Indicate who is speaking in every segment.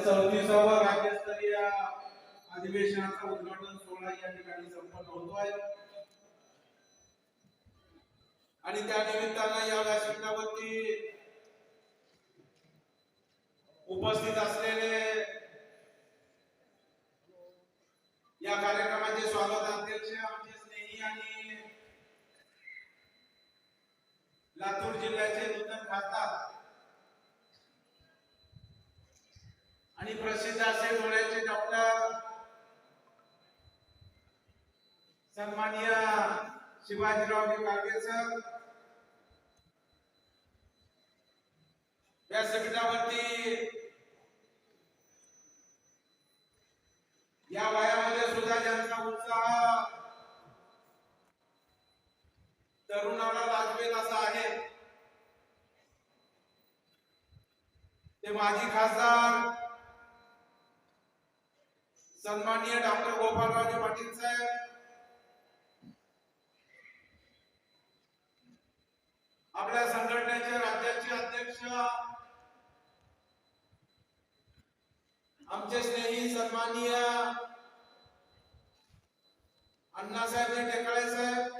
Speaker 1: चौतीसावा राज्यस्तरीय अधिवेशनाचा उद्घाटन सोहळा या ठिकाणी संपन्न होतोय आणि त्या निमित्तानं या व्यासपीठावरती उपस्थित असलेले या कार्यक्रमाचे स्वागत अध्यक्ष आमचे स्नेही आणि लातूर जिल्ह्याचे नूतन खासदार आणि प्रसिद्ध असे डोळ्याचे डॉक्टर सन्माननीय शिवाजीरावजी कारगे सर. व्यासपीठावरती या वयामध्ये सुद्धा ज्यांचा उत्साह तरुणाला लाजवेल असा आहे ते माजी खासदार सन्माननीय डॉक्टर गोपालरावजी पाटील साहेब आपल्या संघटनेचे राज्याचे अध्यक्ष आमचे स्नेही सन्माननीय अण्णासाहेब टेकाळे साहेब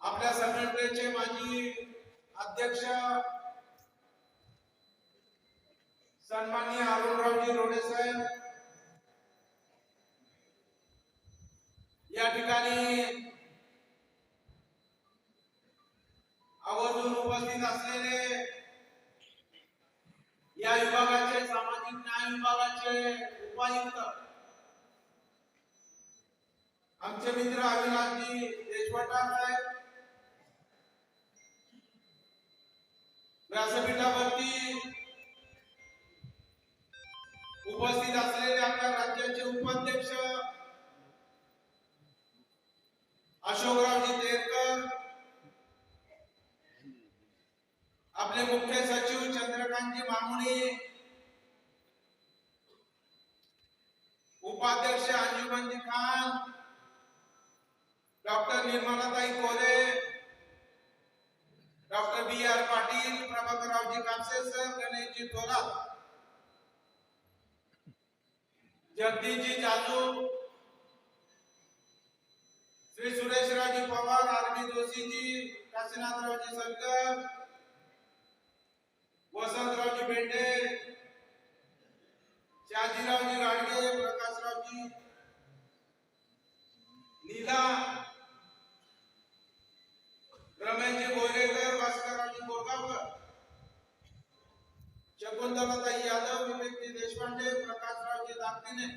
Speaker 1: आपल्या संघटनेचे माजी अध्यक्ष सन्माननीय अरुणरावजी रोडे साहेब या ठिकाणी आवर्जून उपस्थित असलेले या विभागाचे सामाजिक न्याय विभागाचे उपायुक्त आमचे मित्र अविनाशजी देशपांडे साहेब व्यासपीठावरती उपस्थित असलेले आपल्या राज्याचे उपाध्यक्ष अशोकरावजी तेरकर आपले मुख्य सचिव चंद्रकांतजी मामुनी उपाध्यक्ष Anjumanji Khan doctor Nirmalatai Kore doctor B R Patil Prabhakarraoji Kapse sir Ganeshji Thorat Jagdishji Jaju Shri Sureshraoji Pawar R B Joshiji Kashinathraoji Sarkar Vasantraoji Bende शहाजीरावजी Gadge प्रकाशरावजी नीला रमेशजी गोरेकर भास्कररावजी बोरगावकर शकुंतलाताई यादव विवेकजी देशपांडे प्रकाशरावजी दागदिने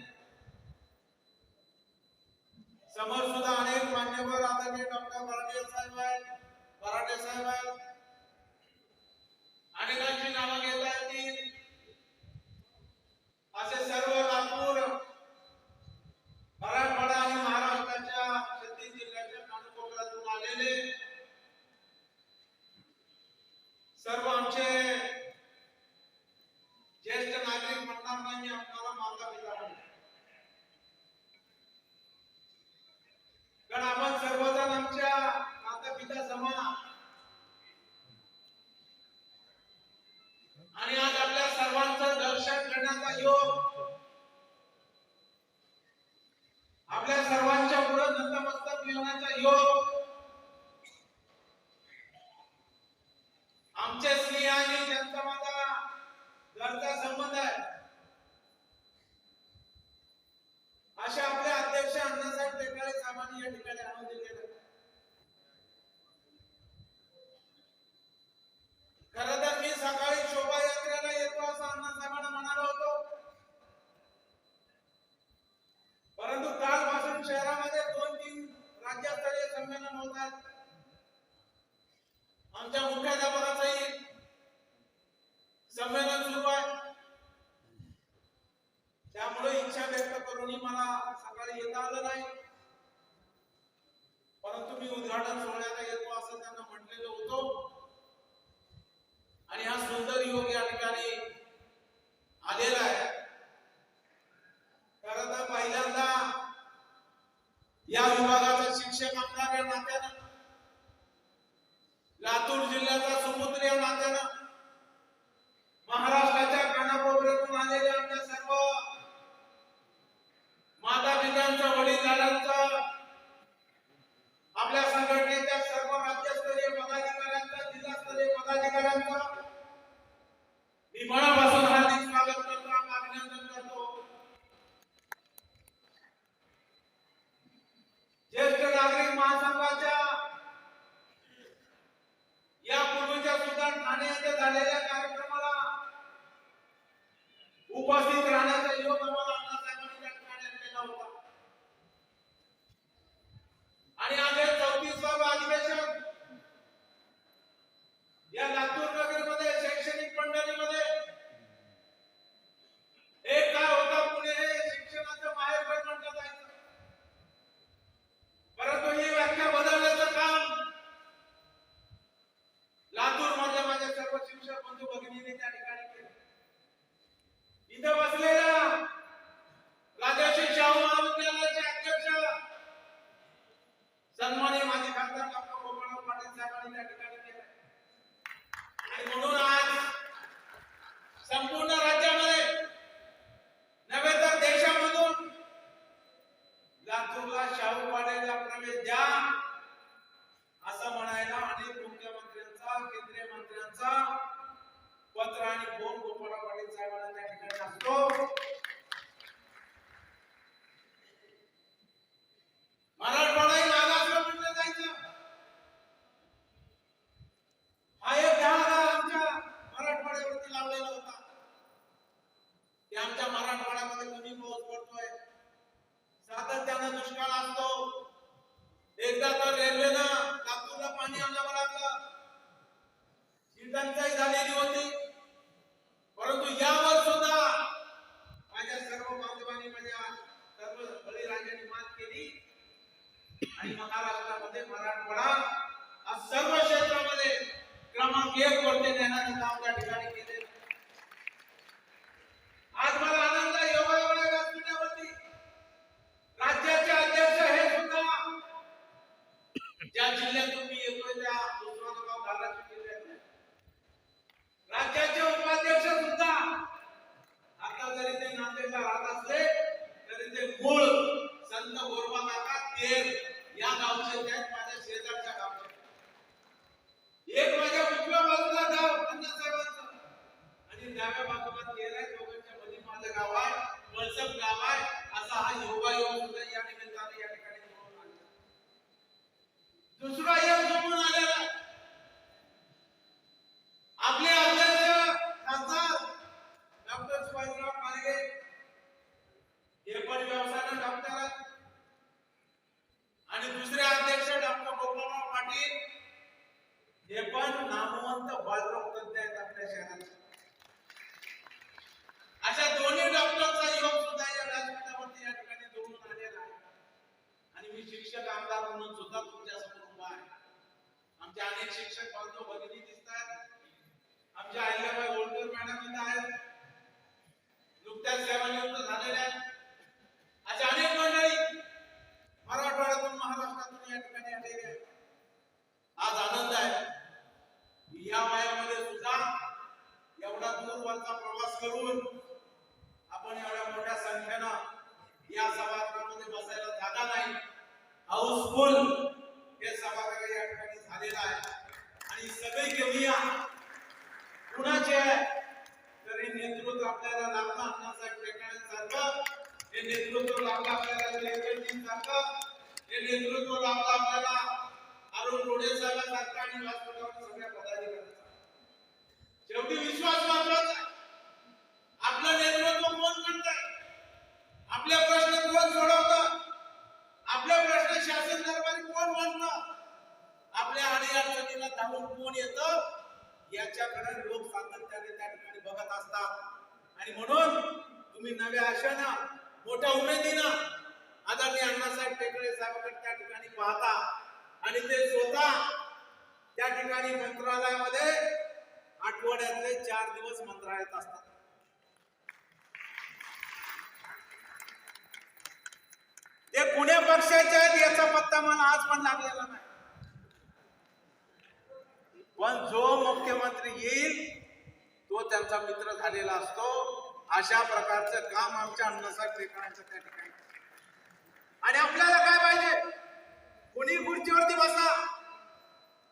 Speaker 1: समोर सुद्धा अनेक मान्यवर आदरणीय डॉक्टर मराठे साहेब आहेत मराठे साहेब आहेत. अनेकांची नावं घेता येतील. असे सर्व नागपूर मराठवाडा आणि महाराष्ट्राच्या छत्तीस जिल्ह्याच्या कानकोपऱ्यातून आलेले सर्व आमचे ज्येष्ठ नागरिक म्हणणार नाही मी आपल्याला माता पिता कारण आपण सर्वजण आमच्या माता पिता समान आहात. आणि आज आपल्या सर्वांचं दर्शन करण्याचा योग. आपल्या सर्वांच्या सकाळी येता आलं नाही. परंतु मी उद्घाटन सोहळ्याला येतो असं त्यांना म्हटलेलं होतो. आणि हा सुंदर योग या ठिकाणी आलेला आहे. खरं तर पहिल्यांदा या विभागाचा शिक्षक आमदार या नात्यानं लातूर जिल्ह्याचा सुपुत्र या नात्यानं महाराष्ट्राच्या कानाकोपऱ्यातून आलेल्या आमच्या सर्व माता पितांचा वडीलधाऱ्यांचा आपल्या संघटनेच्या सर्व राज्यस्तरीय पदाधिकाऱ्यांचा जिल्हास्तरीय पदाधिकाऱ्यांचा. मी मनापासून पाणी आणावं लागलं. ही टंचाई झालेली होती. परंतु यावर सुद्धा माझ्या सर्व बांधवांनी माझ्या सर्व बळीराजांनी मात केली. आणि महाराष्ट्रामध्ये मराठवाडा हा सर्व क्षेत्रामध्ये क्रमांक एक वरती नेण्याचं काम त्या ठिकाणी केले आज मला आनंद आहे योगायोगा व्यासपीठावरती राज्याचे अध्यक्ष हे सुद्धा ज्या जिल्ह्यातून मी येतोय त्या उस्मानाबाद धाराशिव जिल्ह्यात राज्याचे उपाध्यक्ष सुद्धा आता जरी ते नांदेडला राहत असले तरी ते मूळ संत गोरबा काका तेर या गावचे ते आहेत माझ्या शेजारच्या गावचे एक माझ्या उजव्या बाजूला गाव अण्णासाहेबांचं आणि डाव्या बाजूला तेर आहे दोघांच्या मध्ये माझं गाव आहे वळसप गाव आहे असा हा योगायोग सुद्धा या निमित्ताने या ठिकाणी जुळून आला दुसरा योग जुळून आलेला आहे. आपले अध्यक्ष खासदार डॉक्टर सुभाषराव मार्गे हे पण व्यवसायानं डॉक्टर आहेत आणि दुसरे अध्यक्ष डॉक्टर गोपाळराव पाटील हे हनुमंत बाळराव तज्ञ आहेत आपल्या शहरात. अशा दोन्ही डॉक्टरचा योग सुद्धा या व्यासपीठावरती या ठिकाणी जोडून आलेला आहे. आणि मी शिक्षक आमदार म्हणून सुद्धा तुमच्यासमोर उभा आहे. आमचे अनेक शिक्षक बांधव भगिनी दिसतात आमच्या अहिल्याबाई होळकर मॅडम इथं आहेत. नुकत्याच सेवानिवृत्त झालेल्या आहेत. अशा अनेक मंडळी मराठवाड्यातून महाराष्ट्रातून या ठिकाणी आलेले आहेत. आज आनंद आहे. या वयामध्ये सुद्धा एवढा दूरवरचा प्रवास करून आपण एवढ्या मोठ्या संख्येनं या सभागृहामध्ये बसायला जागा नाही. हाऊसफुल हे सभागृह या ठिकाणी झालेलं आहे. आणि सगळे घेऊया कुणाचे आहे? नेतृत्व आपल्याला लागतं अण्णासाहेब टेकाळेंसारखं हे नेतृत्व लागलं आपल्याला लेखनजींसारखं हे नेतृत्व लागलं आपल्याला अरुण रोडे साहेबांसारखं आणि वास्तव शेवटी विश्वास महत्त्वाचा आहे आपलं नेतृत्व कोण करतंय? आपले प्रश्न कोण सोडवतं? आपले प्रश्न शासन दरबारी कोण मांडतं? आपल्या अडीअडचणीला धावून कोण येतं? याच्याकडे लोक सातत्याने त्या ठिकाणी बघत असतात. आणि म्हणून तुम्ही नव्या आशाना मोठ्या उमेदीनं आदरणीय अण्णासाहेब टेकडे साहेबांकडे त्या ठिकाणी पाहता. आणि ते स्वतः त्या ठिकाणी मंत्रालयामध्ये आठवड्यातले चार दिवस मंत्रालयात असतात. ते पुणे पक्षाचे आहेत याचा पत्ता मला आज पण लागलेला नाही. पण जो मुख्यमंत्री येईल तो त्यांचा मित्र झालेला असतो. अशा प्रकारचं काम आमच्या अण्णासाहेब टेकाण्याचं त्या ठिकाणी. आणि आपल्याला काय पाहिजे? कुणी खुर्चीवरती बसा.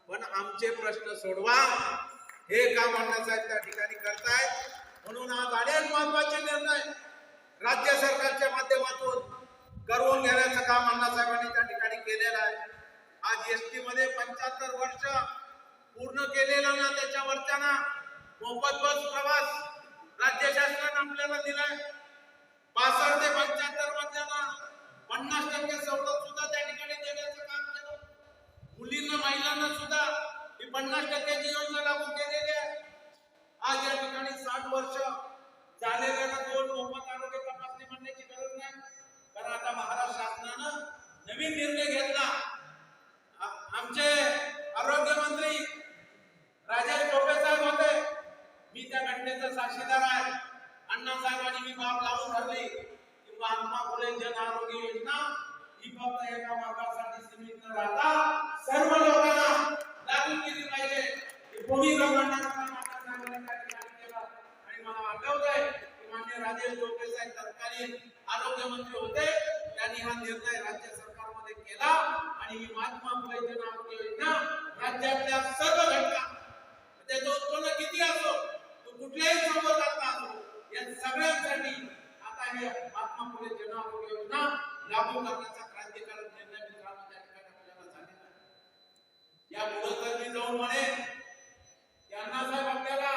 Speaker 1: पण आमचे प्रश्न सोडवा. हे काम अण्णासाहेब त्या ठिकाणी करतायत म्हणून आज अनेक महत्त्वाचे निर्णय राज्य सरकारच्या माध्यमातून करवून घेण्याचं काम अण्णासाहेबांनी त्या ठिकाणी केलेलं आहे. आज एस टी मध्ये पंच्याहत्तर वर्ष पूर्ण केलेलं ना त्याच्यावरच्या ना मोफत बस प्रवास राज्य शासनाने आपल्याला दिलाय. पासष्ट ते पंच्याहत्तर मधल्याला पन्नास टक्के सवलत सुद्धा त्या ठिकाणी देण्याचं काम केलं. मुलींना महिलांना सुद्धा ही पन्नास टक्क्याची योजना लागू केलेली आहे. आज या ठिकाणी साठ वर्ष झालेल्या दोन मोफत आरोग्य तपासणी म्हणण्याची गरज नाही. कारण आता महाराष्ट्र शासनानं नवीन निर्णय घेतला. आमचे आरोग्य मंत्री राजेश टोपे साहेब होते. मी त्या घटनेचा साक्षीदार आहे. अण्णासाहेबांनी मी बाब लावून धरली की महात्मा फुले जन आरोग्य योजना ही फक्त एका वर्गासाठी सीमित न राहता सर्व लोकांना लागू केली पाहिजे ही भूमिका मांडण्याचं काम अण्णासाहेबांनी त्या ठिकाणी केलं. आणि मला की मान्य राजेश टोपे साहेब तत्कालीन होते त्यांनी हा निर्णय राज्य सरकारमध्ये केला आणि ही महात्मा फुले योजना राज्यातल्या सर्व घटका त्याचं उत्पन्न किती असो तो कुठल्याही संवर्गातला असो या सगळ्यांसाठी आता हे महात्मा फुले जन योजना लागू करण्याचा क्रांतिकारक निर्णय मित्रांनो त्या ठिकाणी आपल्याला झालेला या पुढे तर मी जाऊन म्हणेन त्यांना साहेब आपल्याला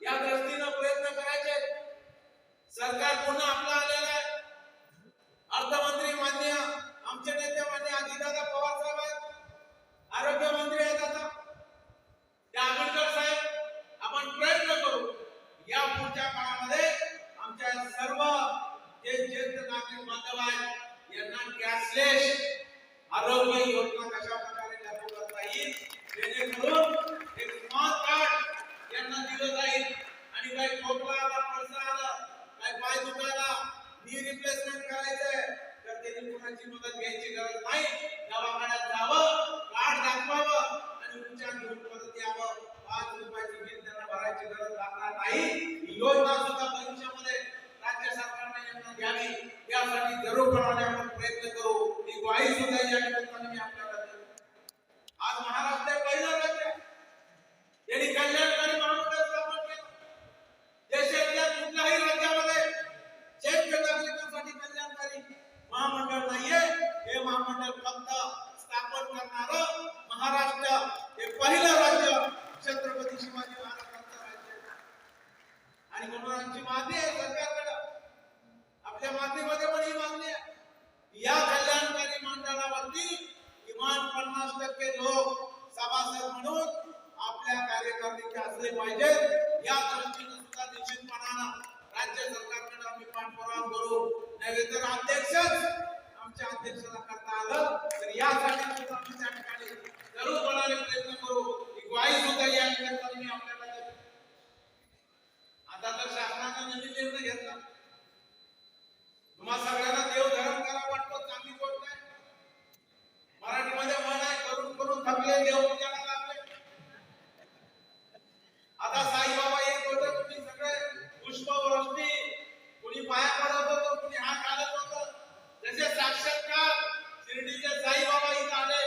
Speaker 1: या दृष्टीनं प्रयत्न करायचे सरकार पुन्हा आपलं आलेलं आहे. राज्य सरकारकडे आम्ही पाठपुरावा करू. नव्हे तर अध्यक्षच आमच्या अध्यक्षाला करता आलं. तर यासाठी सुद्धा आम्ही त्या ठिकाणी जरूर जरूरपणाने प्रयत्न करू. ही ग्वाही सुद्धा या निमित्ताने मी आपल्याला देतो आता तर शासनाने नवीन निर्णय घेतला तुम्हा सगळ्यांना देव धर्म करा वाटतो चांगली गोष्ट आहे मराठीमध्ये म्हण आहे करून करून थकले देव पूजाला लागले आता साईबाबा येत होते तुम्ही सगळे पुष्पवृष्टी कुणी पाया पडत होतं कुणी हात घालत होतं जसे साक्षात्कार शिर्डीचे साईबाबा इथं आले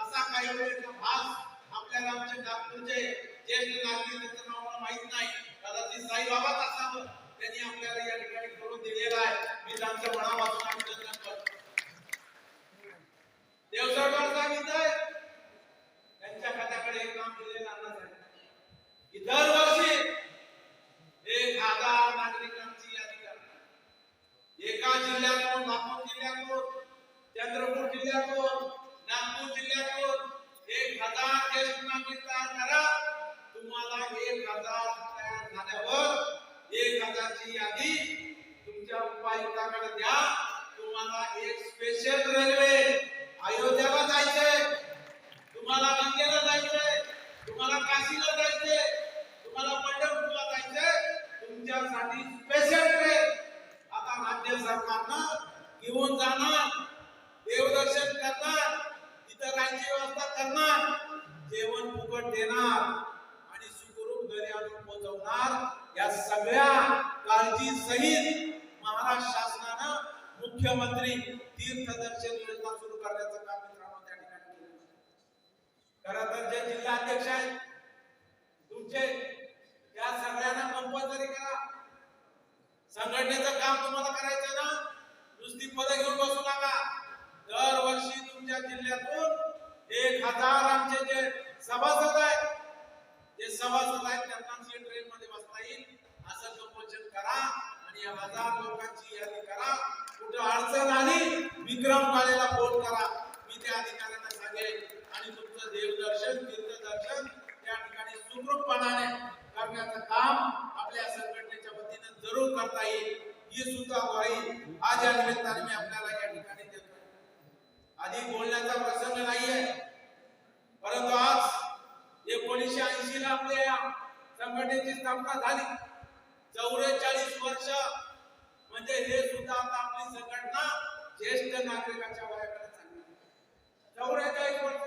Speaker 1: असा काही वेळेचा भास आपल्याला आमचे नागपूरचे ज्येष्ठ नागरिक त्यांचं नाव मला माहीत नाही कदाचित साईबाबाच असावं त्यांनी आपल्याला या ठिकाणी करून दिलेला आहे. मी त्यांचं मनापासून अभिनंदन करतो. देवसरकार साहेब आहेत. त्यांच्या खात्याकडे एक काम दिलेलं अन्नाचं आहे की दरवर्षी एक हजार नागरिकांची यादी करणार एका जिल्ह्यातून नागपूर जिल्ह्यातून चंद्रपूर जिल्ह्यातून नागपूर जिल्ह्यातून एक हजार ज्येष्ठ नागरिक तयार करा तुम्हाला एक हजार तयार झाल्यावर एक हजारची यादी तुमच्या उपायुक्ताकडे द्या तुम्हाला एक रेल्वे अयोध्याला जायचंय. तुम्हाला गंगेला जायचंय. तुम्हाला काशीला जायचंय. तुम्हाला पंढरपूरला जायचंय. तुमच्यासाठी स्पेशल ट्रेन आता राज्य सरकारनं घेऊन जाणार. देवदर्शन करणार. तिथं राहायची व्यवस्था करणार. जेवण फुकट देणार. आणि सुखरूप घरी आणून पोहोचवणार. या सगळ्या काळजी सहित महाराष्ट्र मुख्यमंत्री तीर्थदर्शन योजना सुरू करण्याचं काम मित्रांनो त्या ठिकाणी केलं खरं तर जे जिल्हा अध्यक्ष आहेत तुमचे या सगळ्यांना कंपल्सरी करा. संघटनेचं काम तुम्हाला करायचं ना? नुसती पद घेऊन बसू नका. दरवर्षी तुमच्या जिल्ह्यातून एक हजार आमचे जे सभासद आहेत जे सभासद आहेत त्यांना ट्रेन मध्ये बसता येईल. असं संगोपन करा आणि हजार लोकांची यादी अडचण आली विक्रम काळेला फोन करा. मी त्या अधिकाऱ्यांना सांगेन. आणि तुमचं देवदर्शन तीर्थदर्शन त्या ठिकाणी सुखरूपपणाने करण्याचं काम आपल्या संघटनेच्या वतीनं जरूर करता येईल. ही सुद्धा ग्वाही आज या निमित्ताने मी आपल्याला या ठिकाणी देतो आधी बोलण्याचा प्रसंग नाहीये. परंतु आज एकोणीसशे ऐंशी ला आपल्या या संघटनेची स्थापना झाली. चौवेचाळीस वर्ष म्हणजे हे सुद्धा आता आपली संघटना ज्येष्ठ नागरिकाच्या वयाकडे चालली. चौवेचाळीस वर्ष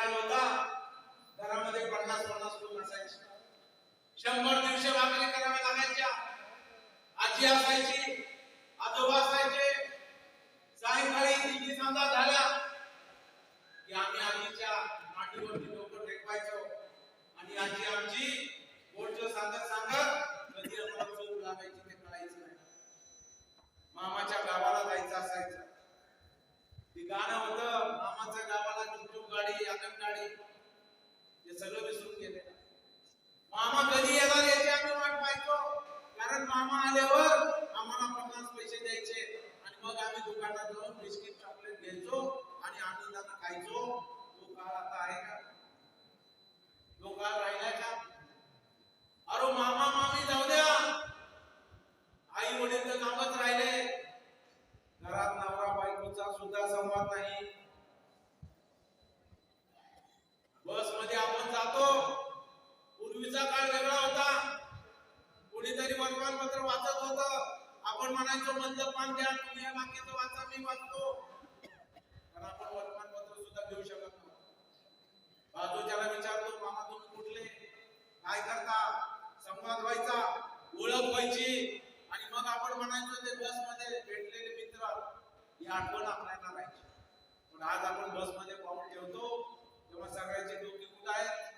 Speaker 1: निकाल होता. घरामध्ये पन्नास पन्नास लोक असायचे. शंभर दीडशे भाकरी कराव्या लागायच्या. आजी असायची. आजोबा असायचे सायंकाळी तिन्ही सांजा झाल्या की आम्ही आजीच्या मांडीवरती डोकं टेकवायचो आणि आजी आमची गोडचं सांगत सांगत कधी आम्हाला चूक लागायची ते कळायचं नाही मामाच्या गावाला जायचं असायचं ते गाणं होतं मामाच्या गावाला चुकचुक गाडी आगन गाडी हे सगळं विसरून गेले मामा कधी येणार याची आम्ही वाट पाहतो. कारण मामा आल्यावर आम्हाला पन्नास पैसे द्यायचे. आणि मग आम्ही दुकानात जाऊन बिस्किट चॉकलेट घ्यायचो आणि आनंदानं खायचो. तो काळ आता आहे का? तो काळ राहिला का? अरे मामा मामी जाऊ द्या आई वडील तर नामच राहिले घरात नवरा बायकोचा सुद्धा संवाद नाही बसमध्ये आपण जातो पूर्वीचा काळ वेगळा होता. कोणीतरी वर्तमानपत्र वाचत होत. आपण म्हणायचो मधलं पान द्या तुम्ही या बाकीचं वाचा मी वाचतो. पण आपण वर्तमानपत्र सुद्धा घेऊ शकत नव्हतो. बाजूच्याला विचारतो मामा तुम्ही कुठले? काय करता? संवाद व्हायचा? ओळख व्हायची? आणि मग आपण म्हणायचो ते बसमध्ये भेटलेले मित्र. ही आठवण आपल्याला राहायची. पण आज आपण बसमध्ये पाऊल ठेवतो तेव्हा सगळ्याचे डोके कुठं आहेत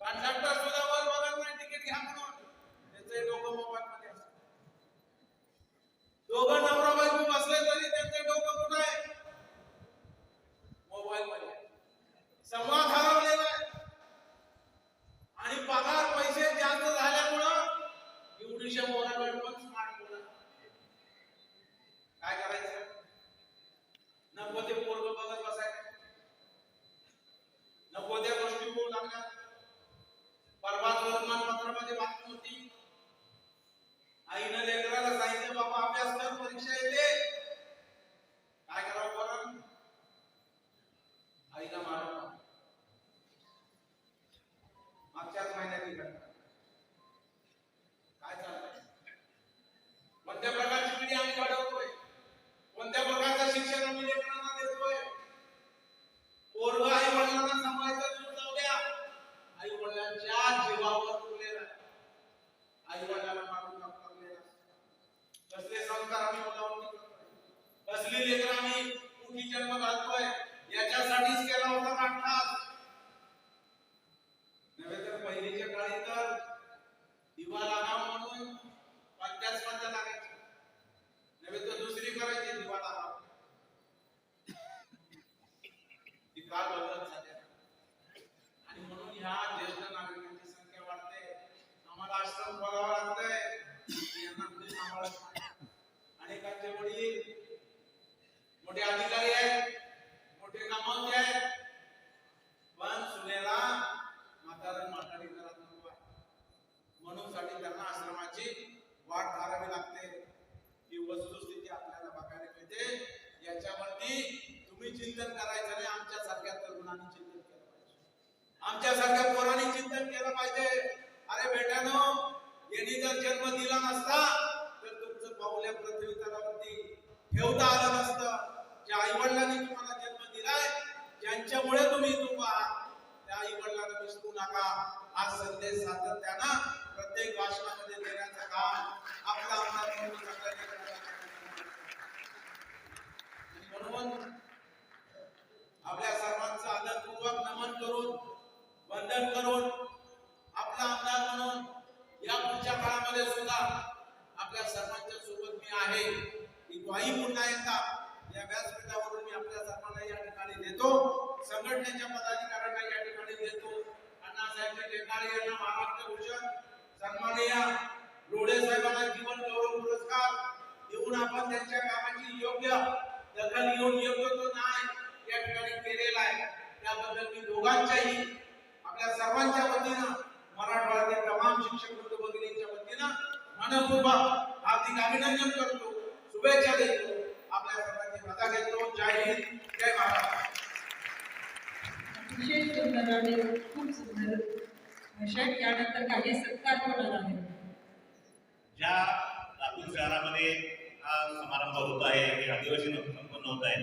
Speaker 1: कंडक्टर सुद्धा वर बघत नाही तिकीट घ्या म्हणून त्याचे डोकं मोबाईल मध्ये असतं. दोघं नवरा बायको बसले तरी त्यांचे डोकं कुठं आहे मोबाईल मध्ये संवाद हरवलेला आहे आणि पगार पैसे जास्त झाल्यामुळं एवढीशा मोबाईल पण स्मार्टफोन काय करायचं नको ते पोरग बघत बसायचं नको त्या गोष्टी बोलू लागल्या परवाच वर्तमानपत्रामध्ये बातमी होती. आईनं लेकराला सांगितलं बाबा अभ्यास कर परीक्षा येते. बहिणीच्या काळी तर दिवा लागावा म्हणून पंचायत स्पर्धा लागायची. नव्हे तर दुसरी करायची दिवा लागावा ती काल बदलत झाल्या आणि म्हणून ह्या ज्येष्ठ नागरिकांची संख्या वाढते. आम्हाला आश्रम बघावा लागतंय. यांना कुणी अनेकांचे वडील मोठे अधिकारी आहेत. मोठे कामावते आहेत पण सुनेला म्हातारण म्हणून त्यांना आश्रमाची वाट धरावी लागते. ही वस्तुस्थिती आपल्याला बघायला मिळते. याच्यावरती तुम्ही चिंतन करायचं नाही आमच्या सारख्या तरुणांनी चिंतन केलं पाहिजे. आमच्या सारख्या पोरांनी चिंतन केलं पाहिजे. अरे बेटानो यांनी जर जन्म दिला नसता तर तुमचं पाऊल या पृथ्वी तलावरती ठेवता आलं नसतं. ज्या आई वडिलांनी तुम्हाला जन्म दिलाय ज्यांच्यामुळे तुम्ही इथून त्या आई वडिलांना विसरू नका. हा संदेश सातत्यानं प्रत्येक भाषणामध्ये देण्याचं काम आपला आमदार म्हणून सगळ्यांनी म्हणून आपल्या सर्वांचं आदरपूर्वक नमन करून वंदन करून आपला आमदार म्हणून या पुढच्या काळामध्ये सुद्धा आपल्या सर्वांच्या सोबत मी आहे. की ग्वाही पुन्हा एकदा या व्यासपीठावरून मी आपल्या सर्वांना या ठिकाणी देतो. संघटनेच्या पदाधिकाऱ्यांना या ठिकाणी देतो. अण्णासाहेब टेकाळे यांना महाराष्ट्र भूषण सन्माननीय लोढे साहेबांना जीवन गौरव पुरस्कार देऊन आपण त्यांच्या कामाची योग्य दखल घेऊन योग्य तो न्याय या ठिकाणी केलेला आहे. त्याबद्दल मी दोघांच्याही आपल्या सर्वांच्या वतीनं मराठवाड्यातील तमाम शिक्षक बंधू भगिनींच्या वतीनं मनपूर्वक हार्दिक अभिनंदन करतो शुभेच्छा देतो आपल्या सर्वांची मजा घेतो. जय हिंद जय महाराष्ट्र.
Speaker 2: विशेष खूप सुंदर भाषण यानंतर काही सत्कार होणार आहे
Speaker 3: ज्या लातूर शहरामध्ये हा समारंभ होत आहे हे अधिवेशन संपन्न होत आहे